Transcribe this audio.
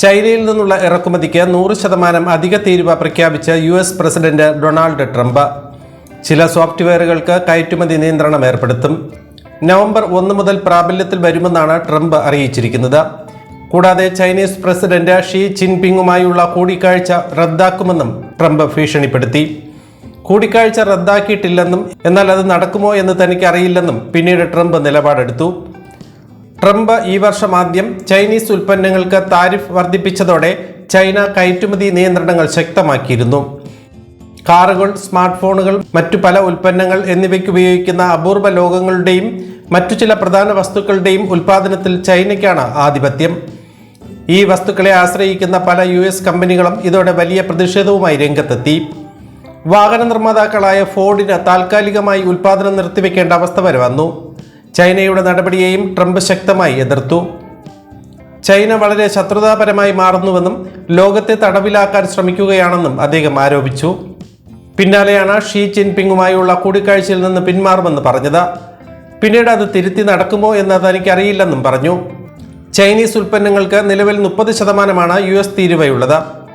ചൈനയിൽ നിന്നുള്ള ഇറക്കുമതിക്ക് നൂറ് ശതമാനം അധിക തീരുവ പ്രഖ്യാപിച്ച് U S president Donald Trump. ചില സോഫ്റ്റ്വെയറുകൾക്ക് കയറ്റുമതി നിയന്ത്രണം ഏർപ്പെടുത്തും. നവംബർ ഒന്ന് മുതൽ പ്രാബല്യത്തിൽ വരുമെന്നാണ് ട്രംപ് അറിയിച്ചിരിക്കുന്നത്. കൂടാതെ ചൈനീസ് പ്രസിഡന്റ് ഷീ ജിൻപിങ്ങുമായുള്ള കൂടിക്കാഴ്ച റദ്ദാക്കുമെന്നും ട്രംപ് ഭീഷണിപ്പെടുത്തി. കൂടിക്കാഴ്ച റദ്ദാക്കിയിട്ടില്ലെന്നും എന്നാൽ അത് നടക്കുമോ എന്ന് തനിക്ക് അറിയില്ലെന്നും പിന്നീട് ട്രംപ് നിലപാടെടുത്തു. ട്രംപ് ഈ വർഷം ആദ്യം ചൈനീസ് ഉൽപ്പന്നങ്ങൾക്ക് താരിഫ് വർദ്ധിപ്പിച്ചതോടെ ചൈന കയറ്റുമതി നിയന്ത്രണങ്ങൾ ശക്തമാക്കിയിരുന്നു. കാറുകൾ സ്മാർട്ട് ഫോണുകൾ മറ്റു പല ഉൽപ്പന്നങ്ങൾ എന്നിവയ്ക്ക് ഉപയോഗിക്കുന്ന അപൂർവ ലോകങ്ങളുടെയും മറ്റു ചില പ്രധാന വസ്തുക്കളുടെയും ഉൽപ്പാദനത്തിൽ ചൈനയ്ക്കാണ് ആധിപത്യം. ഈ വസ്തുക്കളെ ആശ്രയിക്കുന്ന പല യു എസ് കമ്പനികളും ഇതോടെ വലിയ പ്രതിഷേധവുമായി രംഗത്തെത്തി. വാഹന നിർമ്മാതാക്കളായ ഫോർഡിന് താൽക്കാലികമായി ഉൽപ്പാദനം നിർത്തിവെക്കേണ്ട അവസ്ഥ വരെ വന്നു. ചൈനയുടെ നടപടിയെയും ട്രംപ് ശക്തമായി എതിർത്തു. ചൈന വളരെ ശത്രുതാപരമായി മാറുന്നുവെന്നും ലോകത്തെ തടവിലാക്കാൻ ശ്രമിക്കുകയാണെന്നും അദ്ദേഹം ആരോപിച്ചു. പിന്നാലെയാണ് ഷീ ജിൻപിങ്ങുമായുള്ള കൂടിക്കാഴ്ചയിൽ നിന്ന് പിന്മാറുമെന്ന് പറഞ്ഞത്. പിന്നീട് അത് തിരുത്തി നടക്കുമോ എന്ന് തനിക്കറിയില്ലെന്നും പറഞ്ഞു. ചൈനീസ് ഉൽപ്പന്നങ്ങൾക്ക് നിലവിൽ മുപ്പത് ശതമാനമാണ് യു എസ് തീരുവയുള്ളത്.